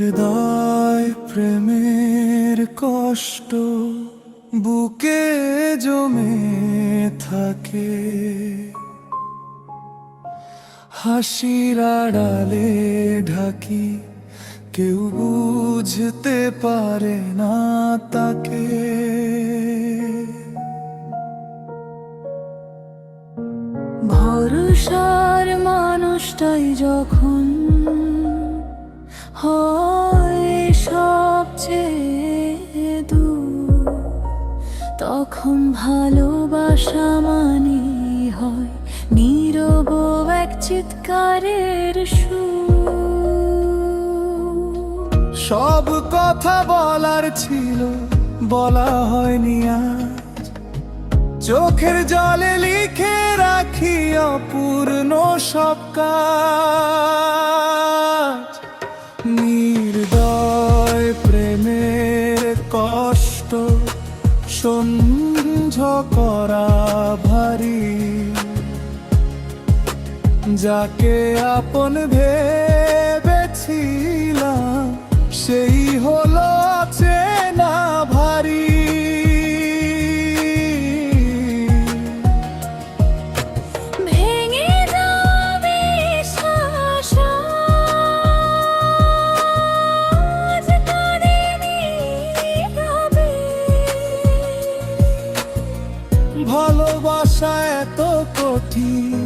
নির্দয় প্রেমের কষ্ট বুকে জমে থাকে। হাসির আড়ালে ঢাকি কেউ বুঝতে পারে না তাকে। ভরসার মানুষটাই যখন তখন ভালোবাসা মানি হয়, নীরব এক চিৎকারের সব কথা বলার ছিল, বলা হয়নি আজ। চোখের জলে লিখে রাখি অপূর্ণ সব কাজ। নির্দয় প্রেমের কষ্ট সহ্য করা ভারী। যাকে আপন ভেবেছিলাম সেই ভালোবাসা এত কঠিন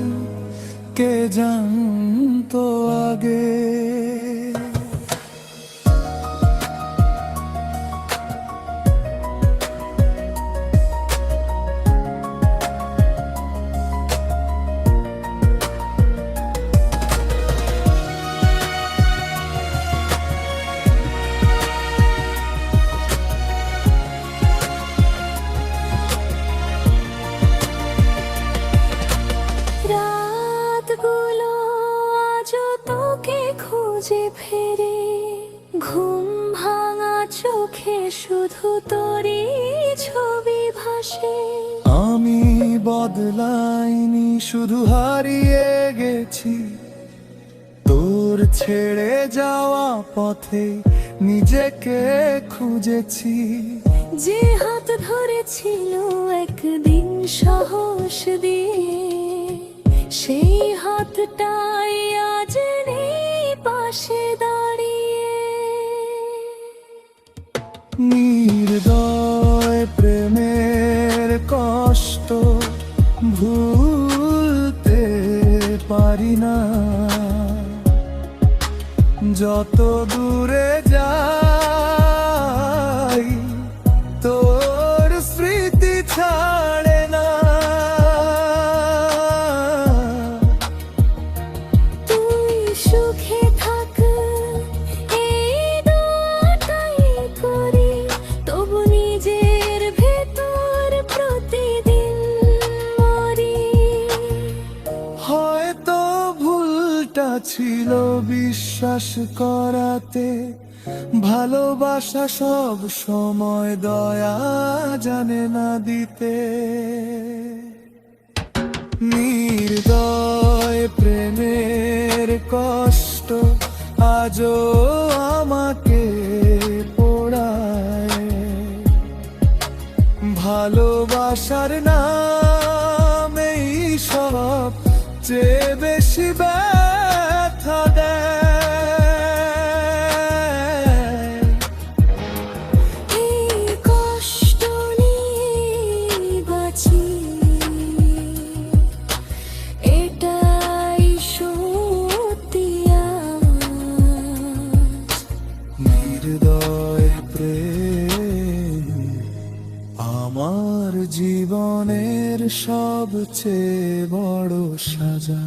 কে জানতো আগে? খুঁজে ফেরে ঘুম ভাঙা চোখে শুধু তোরই ছবি ভাসে। আমি বদলাইনি শুধু হারিয়ে গেছি। তোর ছেড়ে যাওয়া পথে নিজেকে খুঁজেছি। যে হাত ধরেছিল একদিন সাহস দিয়ে সেই হাতটাই নেই পাশে দাঁড়িয়ে। নির্দয় প্রেমের কষ্ট ভুলতে পারি না। যত দূরে যাই ভুলটা ছিল বিশ্বাস করাতে, ভালোবাসা সব সময় দয়া জানে না দিতে। নির্দয় প্রেমের কষ্ট আজও আমাকে পোড়ায়। ভালোবাসার নামেই সব চেয়ে বেশি ব্যথা দেয় এই কষ্ট নিয়ে বাঁচি। এটাই সত্যি প্রেম আমার জীবনের সবচেয়ে বড় সাজা।